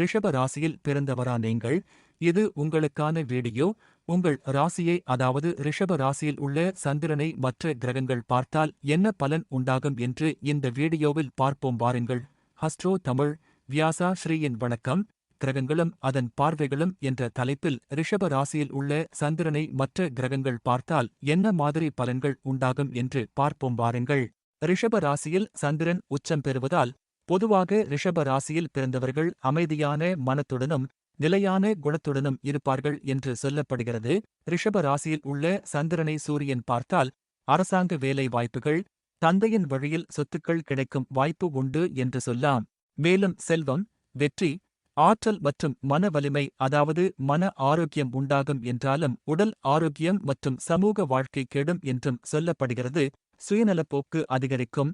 ரிஷப ராசியில் பிறந்தவரா நீங்கள்? இது உங்களுக்கான வீடியோ. உங்கள் ராசியை அதாவது ரிஷப ராசியில் உள்ள சந்திரனை மற்ற கிரகங்கள் பார்த்தால் என்ன பலன் உண்டாகும் என்று இந்த வீடியோவில் பார்ப்போம் வாருங்கள். ஹஸ்ட்ரோ தமிழ் வியாசா ஸ்ரீயின் வணக்கம். கிரகங்களும் அதன் பார்வைகளும் என்ற தலைப்பில் ரிஷப ராசியில் உள்ள சந்திரனை மற்ற கிரகங்கள் பார்த்தால் என்ன மாதிரி பலன்கள் உண்டாகும் என்று பார்ப்போம் வாருங்கள். ரிஷப ராசியில் சந்திரன் உச்சம் பெறுவதால் பொதுவாக ரிஷப ராசியில் பிறந்தவர்கள் அமைதியான மனத்துடனும் நிலையான குணத்துடனும் இருப்பார்கள் என்று சொல்லப்படுகிறது. ரிஷப ராசியில் உள்ள சந்திரனை சூரியன் பார்த்தால் அரசாங்க வேலை வாய்ப்புகள் தந்தையின் வழியில் சொத்துக்கள் கிடைக்கும் வாய்ப்பு உண்டு என்று சொல்லாம் மேலும் செல்வம் வெற்றி ஆற்றல் மற்றும் மன வலிமை அதாவது மன ஆரோக்கியம் உண்டாகும் என்றாலும் உடல் ஆரோக்கியம் மற்றும் சமூக வாழ்க்கை கெடும் என்றும் சொல்லப்படுகிறது. சுயநலப்போக்கு அதிகரிக்கும்.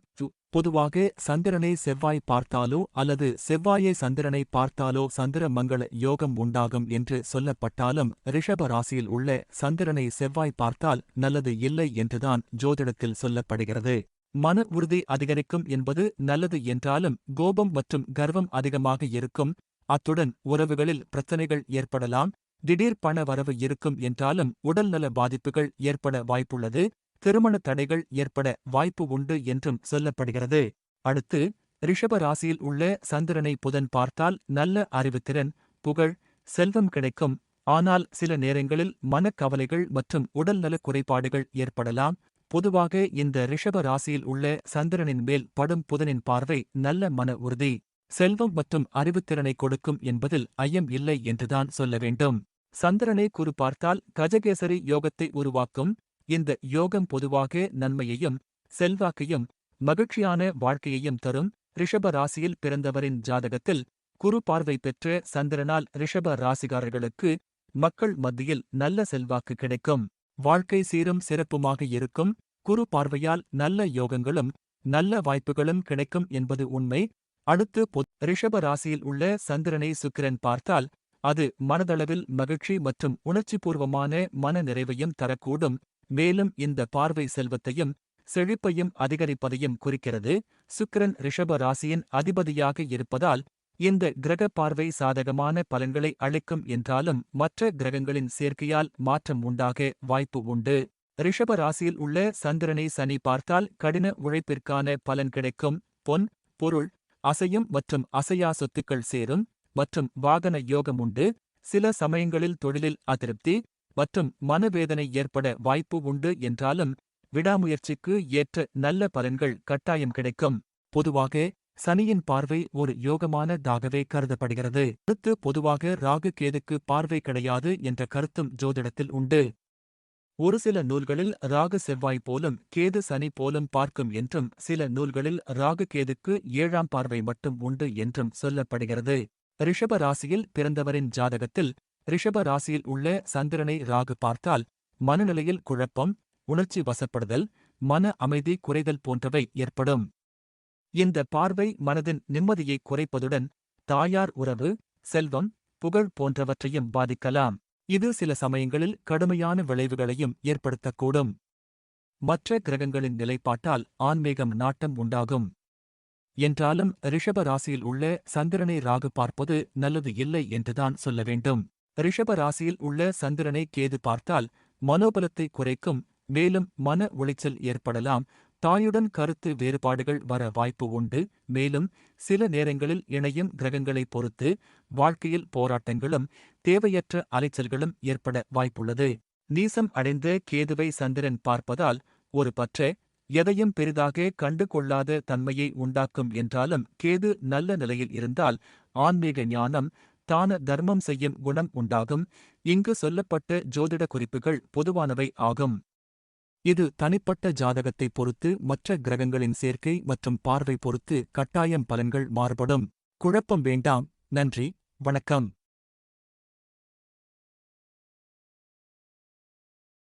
பொதுவாக சந்திரனை செவ்வாய் பார்த்தாலோ அல்லது செவ்வாயை சந்திரனை பார்த்தாலோ சந்திர மங்கள யோகம் உண்டாகும் என்று சொல்லப்பட்டாலும் ரிஷப ராசியில் உள்ள சந்திரனை செவ்வாய் பார்த்தால் நல்லது இல்லை என்றுதான் ஜோதிடத்தில் சொல்லப்படுகிறது. மன உறுதி அதிகரிக்கும் என்பது நல்லது என்றாலும் கோபம் மற்றும் கர்வம் அதிகமாக இருக்கும். அத்துடன் உறவுகளில் பிரச்சனைகள் ஏற்படலாம். திடீர் பண வரவு இருக்கும் என்றாலும் உடல்நல பாதிப்புகள் ஏற்பட வாய்ப்புள்ளது. திருமண தடைகள் ஏற்பட வாய்ப்பு உண்டு என்றும் சொல்லப்படுகிறது. அடுத்து ரிஷப ராசியில் உள்ள சந்திரனை புதன் பார்த்தால் நல்ல அறிவுத்திறன் புகழ் செல்வம் கிடைக்கும். ஆனால் சில நேரங்களில் மனக்கவலைகள் மற்றும் உடல்நலக் குறைபாடுகள் ஏற்படலாம். பொதுவாக இந்த ரிஷப ராசியில் உள்ள சந்திரனின் மேல் படும் புதனின் பார்வை நல்ல மன உறுதி. செல்வம் மற்றும் அறிவுத்திறனை கொடுக்கும் என்பதில் ஐயம் இல்லை என்றுதான் சொல்ல வேண்டும். சந்திரனை குறு பார்த்தால் கஜகேசரி யோகத்தை உருவாக்கும். இந்த யோகம் பொதுவாக நன்மையையும் செல்வாக்கையும் மகிழ்ச்சியான வாழ்க்கையையும் தரும். ரிஷப ராசியில் பிறந்தவரின் ஜாதகத்தில் குரு பார்வை பெற்ற சந்திரனால் ரிஷப ராசிகாரர்களுக்கு மக்கள் மத்தியில் நல்ல செல்வாக்கு கிடைக்கும். வாழ்க்கை சீரும் சிறப்புமாக இருக்கும். குரு பார்வையால் நல்ல யோகங்களும் நல்ல வாய்ப்புகளும் கிடைக்கும் என்பது உண்மை. அடுத்து ரிஷப ராசியில் உள்ள சந்திரனை சுக்கிரன் பார்த்தால் அது மனதளவில் மகிழ்ச்சி மற்றும் உணர்ச்சிபூர்வமான மன நிறைவையும் தரக்கூடும். மேலும் இந்த பார்வை செல்வத்தையும் செழிப்பையும் அதிகரிப்பதையும் குறிக்கிறது. சுக்கிரன் ரிஷப ராசியின் அதிபதியாக இருப்பதால் இந்த கிரக பார்வை சாதகமான பலன்களை அளிக்கும் என்றாலும் மற்ற கிரகங்களின் சேர்க்கையால் மாற்றம் உண்டாக வாய்ப்பு உண்டு. ரிஷப ராசியில் உள்ள சந்திரனை சனி பார்த்தால் கடின உழைப்பிற்கான பலன் கிடைக்கும். பொன் பொருள் அசையும் மற்றும் அசையா சொத்துக்கள் சேரும் மற்றும் வாகன யோகம் உண்டு. சில சமயங்களில் தொழிலில் அதிருப்தி மற்றும் மனவேதனை ஏற்பட வாய்ப்பு உண்டு என்றாலும் விடாமுயற்சிக்கு ஏற்ற நல்ல பலன்கள் கட்டாயம் கிடைக்கும். பொதுவாக சனியின் பார்வை ஒரு யோகமானதாகவே கருதப்படுகிறது. அடுத்து பொதுவாக ராகு கேதுக்கு பார்வை கிடையாது என்ற கருத்தும் ஜோதிடத்தில் உண்டு. ஒரு சில நூல்களில் ராகு செவ்வாய் போலும் கேது சனி போலும் பார்க்கும் என்றும் சில நூல்களில் ராகு கேதுக்கு ஏழாம் பார்வை மட்டும் உண்டு என்றும் சொல்லப்படுகிறது. ரிஷப ராசியில் பிறந்தவரின் ஜாதகத்தில் ரிஷப ராசியில் உள்ள சந்திரனை ராகு பார்த்தால் மனநிலையில் குழப்பம் உணர்ச்சி வசப்படுதல் மன அமைதி குறைதல் போன்றவை ஏற்படும். இந்த பார்வை மனதின் நிம்மதியை குறைப்பதுடன் தாயார் உறவு செல்வம் புகழ் போன்றவற்றையும் பாதிக்கலாம். இது சில சமயங்களில் கடுமையான விளைவுகளையும் ஏற்படுத்தக்கூடும். மற்ற கிரகங்களின் நிலைப்பாட்டால் ஆன்மீகம் நாட்டம் உண்டாகும். என்றாலும் ரிஷப ராசியில் உள்ள சந்திரனை ராகு பார்ப்பது நல்லது இல்லை என்றுதான் சொல்ல வேண்டும். ரிஷப ராசியில் உள்ள சந்திரனை கேது பார்த்தால் மனோபலத்தை குறைக்கும் மேலும் மன உளைச்சல் ஏற்படலாம் தாயுடன் கருத்து வேறுபாடுகள் வர வாய்ப்பு உண்டு மேலும் சில நேரங்களில் இணையும் கிரகங்களை பொறுத்து வாழ்க்கையில் போராட்டங்களும் தேவையற்ற அலைச்சல்களும் ஏற்பட வாய்ப்புள்ளது. நீசம் அடைந்த கேதுவை சந்திரன் பார்ப்பதால் ஒரு பற்ற எதையும் பெரிதாக கண்டு கொள்ளாத தன்மையை உண்டாக்கும் என்றாலும் கேது நல்ல நிலையில் இருந்தால் ஆன்மீக ஞானம் தான தர்மம் செய்யும் குணம் உண்டாகும். இங்கு சொல்லப்பட்ட ஜோதிட குறிப்புகள் பொதுவானவை ஆகும். இது தனிப்பட்ட ஜாதகத்தை பொறுத்து மற்ற கிரகங்களின் சேர்க்கை மற்றும் பார்வை பொறுத்து கட்டாயம் பலன்கள் மாறுபடும். குழப்பம் வேண்டாம். நன்றி. வணக்கம்.